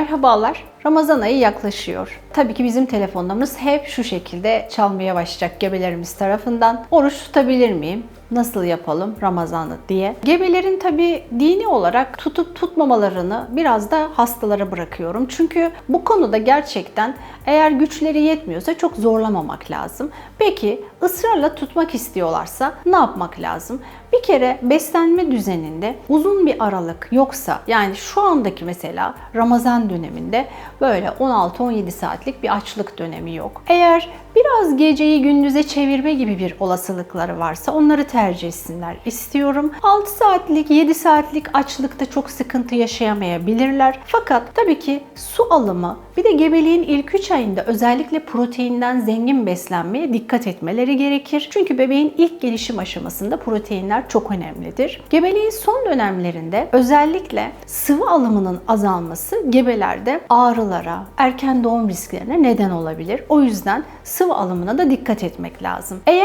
Merhabalar. Ramazan ayı yaklaşıyor. Tabii ki bizim telefonlarımız hep şu şekilde çalmaya başlayacak gebelerimiz tarafından. Oruç tutabilir miyim? Nasıl yapalım Ramazan'ı diye. Gebelerin tabii dini olarak tutup tutmamalarını biraz da hastalara bırakıyorum. Çünkü bu konuda gerçekten eğer güçleri yetmiyorsa çok zorlamamak lazım. Peki ısrarla tutmak istiyorlarsa ne yapmak lazım? Bir kere beslenme düzeninde uzun bir aralık yoksa yani şu andaki mesela Ramazan döneminde böyle 16-17 saatlik bir açlık dönemi yok. Eğer biraz geceyi gündüze çevirme gibi bir olasılıkları varsa onları tercih etsinler istiyorum. 6 saatlik 7 saatlik açlıkta çok sıkıntı yaşayamayabilirler. Fakat tabii ki su alımı bir de gebeliğin ilk 3 ayında özellikle proteinden zengin beslenmeye dikkat etmeleri gerekir. Çünkü bebeğin ilk gelişim aşamasında proteinler çok önemlidir. Gebeliğin son dönemlerinde özellikle sıvı alımının azalması gebelerde ağrılara, erken doğum risklerine neden olabilir. O yüzden sıvı alımına da dikkat etmek lazım. Eğer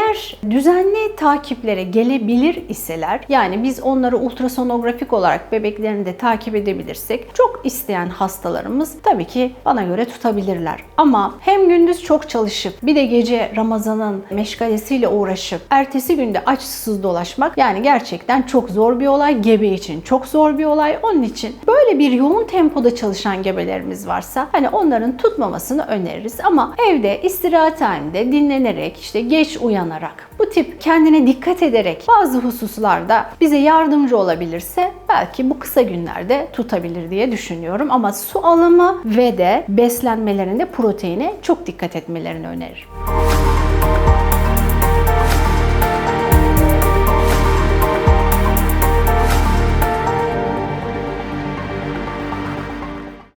düzenli takiplere gelebilir iseler yani biz onları ultrasonografik olarak bebeklerini de takip edebilirsek çok isteyen hastalarımız tabii ki bana göre tutabilirler. Ama hem gündüz çok çalışıp bir de gece Ramazan'ın meşgalesiyle uğraşıp ertesi günde aç susuz dolaşmak yani gerçekten çok zor bir olay. Gebe için çok zor bir olay. Onun için böyle bir yoğun tempoda çalışan gebelerimiz varsa hani onların tutmamasını öneririz. Ama evde istirahat halinde dinlenerek işte geç uyanarak bu tip kendine dikkat ederek bazı hususlarda bize yardımcı olabilirse belki bu kısa günlerde tutabilir diye düşünüyorum. Ama su alımı ve de beslenmelerinde proteine çok dikkat etmelerini öneririm.